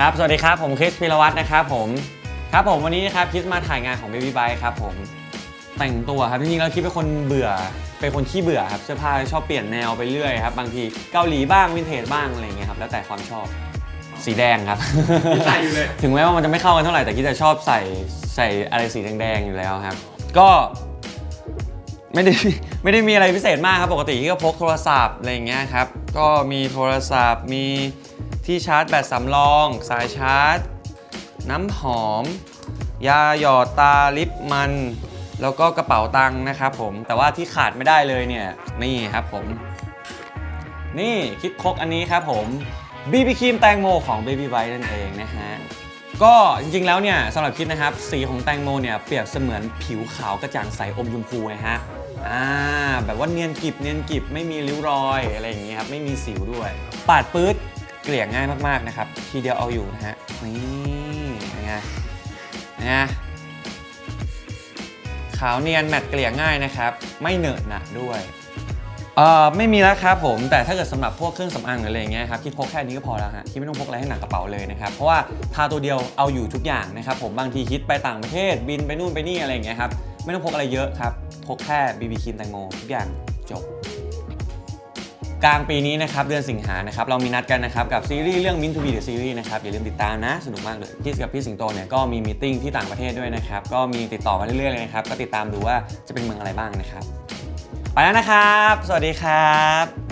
ครับ สวัสดีครับ ผมคริสพิรวัตรนะครับผม ครับผมวันนี้นะครับคริสมาถ่ายงานของ Baby b y ครับผม แต่งตัวครับจริงๆแล้วคิดเป็นคนเบื่อ เป็นคนขี้เบื่อครับ เสื้อผ้าชอบเปลี่ยนแนวไปเรื่อยครับ บางทีเกาหลีบ้างวินเทจบ้างอะไรอย่างเงี้ยครับ แล้วแต่ความชอบ สีแดงครับ ใส่อยู่เลย ถึงแม้ว่ามันจะไม่เข้ากันเท่าไหร่ แต่คิดจะชอบใส่ใส่อะไรสีแดงๆอยู่แล้วครับ ก็ไม่ได้ไม่ได้มีอะไรพิเศษมากครับ ปกติที่ก็พกโทรศัพท์อะไรอย่างเงี้ยครับ ก็มีโทรศัพท์มี ที่ชาร์จแบตสำรอง สายชาร์จ น้ำหอม ยาหยอดตาลิปมัน แล้วก็กระเป๋าตังค์นะครับผม แต่ว่าที่ขาดไม่ได้เลยเนี่ย นี่ครับผม นี่คิดคกอันนี้ครับผมบีบีครีมแตงโมของ Baby Bite นั่นเองนะฮะก็จริงๆแล้วเนี่ยสำหรับคิดนะครับ สีของแตงโมเนี่ยเปรียบเสมือนผิวขาวกระจ่างใสอมชมพูไงฮะอ่าแบบว่าเนียนกริบเนียนกริบไม่มีริ้วรอยอะไรอย่างเงี้ยครับ ไม่มีสิวด้วย ปาดปื๊ด เกลี่ยง่ายมากๆนะครับ ทีเดียวเอาอยู่นะฮะนี่นไงไงขาวเนียนแมตต์เกลี่ยง่ายนะครับ ไม่เหนอะหนะด้วยเอ่อไม่มีแล้วครับผมแต่ถ้าเกิดสำหรับพวกเครื่องสำอางหรืออะไรอย่างเงี้ยครับคิดพกแค่นี้ก็พอแล้วฮะคิดไม่ต้องพกอะไรให้หนักกระเป๋าเลยนะครับเพราะว่าทาตัวเดียวเอาอยู่ทุกอย่างนะครับผมบางทีคิดไปต่างประเทศบินไปนู่นไปนี่อะไรอย่างเงี้ยครับไม่ต้องพกอะไรเยอะครับพกแค่บีบีครีมแตงโมทุกอย่างจบ กลางปีนี้นะครับเดือนสิงหานะครับเรามีนัดกันนะครับกับซีรีส์เรื่อง Mint to be the series นะครับอย่าลืมติดตามนะสนุกมากเลยพี่กับพี่สิงโตเนี่ยก็มีมีติ้งที่ต่างประเทศด้วยนะครับก็มีติดต่อมาเรื่อยๆเลยนะครับก็ติดตามดูว่าจะเป็นเมืองอะไรบ้างนะครับไปแล้วนะครับ สวัสดีครับ